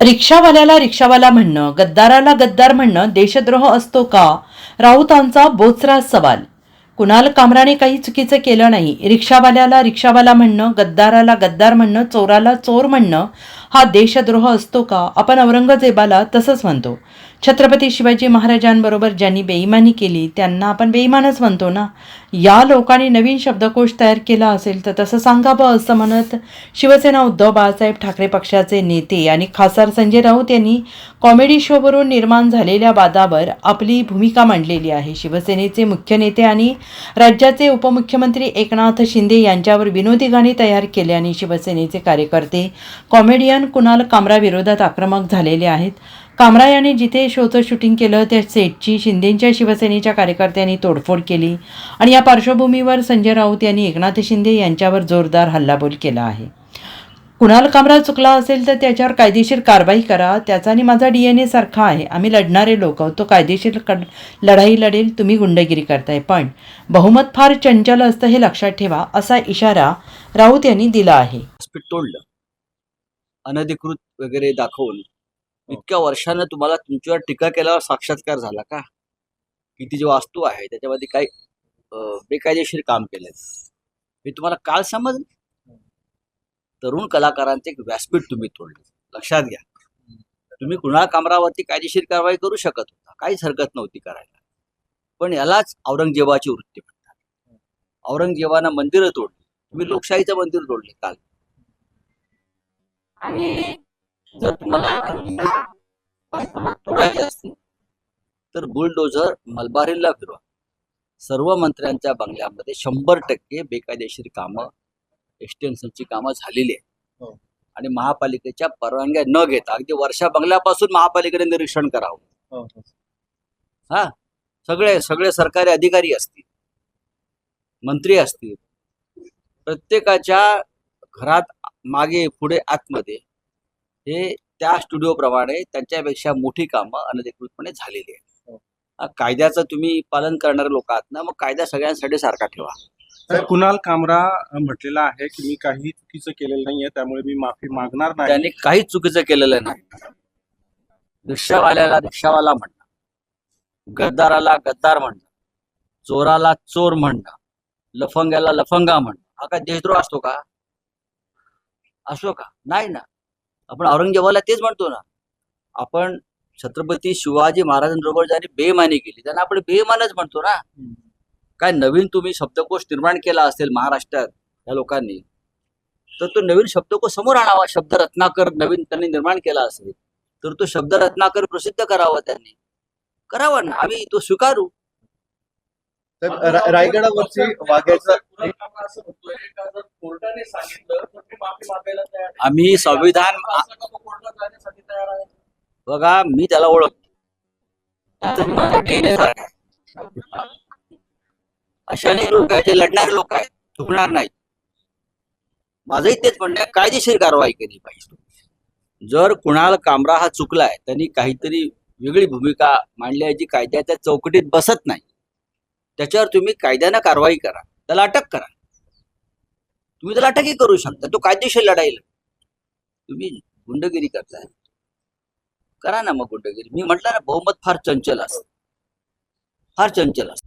रिक्षावाल्याला रिक्षावाला म्हणणं गद्दाराला गद्दार म्हणणं देशद्रोह असतो का? राऊतांचा बोचरा सवाल. कुणाल कामराने काही चुकीचं केलं नाही. रिक्षावाल्याला रिक्षावाला म्हणणं गद्दाराला गद्दार म्हणणं चोराला चोर म्हणणं हा देशद्रोह असतो का? आपण औरंगजेबाला तसंच म्हणतो. छत्रपती शिवाजी महाराजांबरोबर ज्यांनी बेईमानी केली त्यांना आपण बेईमानच म्हणतो ना? या लोकांनी नवीन शब्दकोश तयार केला असेल तर तसं सांगावं असं म्हणत शिवसेना उद्धव बाळासाहेब ठाकरे पक्षाचे नेते आणि खासदार संजय राऊत यांनी कॉमेडी शोवरून निर्माण झालेल्या वादावर आपली भूमिका मांडलेली आहे. शिवसेनेचे मुख्य नेते आणि राज्याचे उपमुख्यमंत्री एकनाथ शिंदे यांच्यावर विनोदी गाणी तयार केल्याने शिवसेनेचे कार्यकर्ते कॉमेडियन कुणाल कामराविरोधात आक्रमक झालेले आहेत. कामरा याने जिथे शोचं शूटिंग केलं त्या सेटची शिंदेंच्या शिवसेनेच्या कार्यकर्त्यांनी तोडफोड केली. आणि या पार्श्वभूमीवर संजय राऊत यांनी एकनाथ शिंदे यांच्यावर जोरदार हल्लाबोल केला आहे. कुणाल कामरा चुकला असेल तर त्याच्यावर कायदेशीर कारवाई करा. त्याचा आणि माझा डी एन ए सारखा आहे. आम्ही लढणारे लोक आहोत. तो कायदेशीर कड लढाई लढेल. तुम्ही गुंडगिरी करताय. पण बहुमत फार चंचल असतं हे लक्षात ठेवा असा इशारा राऊत यांनी दिला आहे. तोडलं. अनधिकृत वगैरे दाखवून इतक्या वर्षानं तुम्हाला तुमच्यावर टीका केल्यावर साक्षात्कार झाला का? किती जी वास्तू आहे त्याच्यामध्ये काही बेकायदेशीर काम केलंय. हे तुम्हाला काल समजलं? तरुण कलाकारांचे एक व्यासपीठ तुम्ही तोडले. लक्षात घ्या. तुम्ही कुणाल कामरावरती कायदेशीर कारवाई करू शकत होता. काहीच हरकत नव्हती करायला. पण यालाच औरंगजेबाची वृत्ती म्हणतात. औरंगजेबानं मंदिरं तोडली. तुम्ही लोकशाहीचं मंदिर तोडले काल. आणि जर तुम्हाला तर बुलडोझर मलबारीला फिरवा. सर्व मंत्र्यांच्या बंगल्यामध्ये शंभर टक्के बेकायदेशीर कामं एक्सटेन्शनची कामं झालेली आहेत. हो. आणि महापालिकेच्या परवानग्या न घेता अगदी वर्षा बंगल्यापासून महापालिकेने निरीक्षण करावं. हो, सगळे सगळे सरकारी अधिकारी असतील मंत्री असतील प्रत्येकाच्या घरात मागे पुढे आतमध्ये हे त्या स्टुडिओप्रमाणे त्यांच्यापेक्षा मोठी कामं अनधिकृतपणे झालेली आहेत. हो. कायद्याचं तुम्ही पालन करणारे लोक आहात ना मग कायदा सगळ्यांसाठी सारखा ठेवा. तर कुणाल कामरा म्हटलेला आहे की मी काही चुकीचं केलेलं नाहीये त्यामुळे मी माफी मागणार नाही. त्यांनी काहीच चुकीचं केलेलं नाही. रिक्षावाल्याला रिक्षावाला म्हणणं गद्दाराला गद्दार म्हणणं चोराला चोर म्हणणं लफंग्याला लफंगा म्हणणं. हा काय देशद्रोह असतो का? असतो का? नाही ना. आपण औरंगजेबाला तेच म्हणतो ना आपण छत्रपती शिवाजी महाराजांबरोबर ज्यांनी बेमानी केली त्यांना आपण बेमानच म्हणतो ना. काय नवीन तुम्ही शब्दकोश निर्माण केला असेल महाराष्ट्रात या लोकांनी तर तो नवीन शब्दकोश समोर आणावा शब्द रत्नाकर नवीन त्यांनी निर्माण केला असेल तर तो शब्द रत्नाकर प्रसिद्ध करावा त्यांनी. करावा ना आम्ही तो स्वीकारू. तर रा- रायगडावरची वाघ्याचा कोर्टाने सांगितलं तर ते माफी मागायला तयार आहे. आम्ही संविधान बघा मी त्याला ओळखतो अशा अनेक लोक आहेत जे लढणारे लोक आहेत चुकणार नाही माझंही तेच म्हणणं आहे, कायदेशीर कारवाई केली पाहिजे. जर कुणाल कामरा हा चुकलाय त्यांनी काहीतरी वेगळी भूमिका मांडली आहे जी कायद्याच्या चौकटीत बसत नाही. त्याच्यावर तुम्ही कायद्यानं कारवाई करा. त्याला अटक करा. तुम्ही त्याला अटकही करू शकता. तो कायदेशीर लढाईल तुम्ही गुंडगिरी करताय. करा ना मग गुंडगिरी. मी म्हटलं ना बहुमत फार चंचल असत. फार चंचल असत.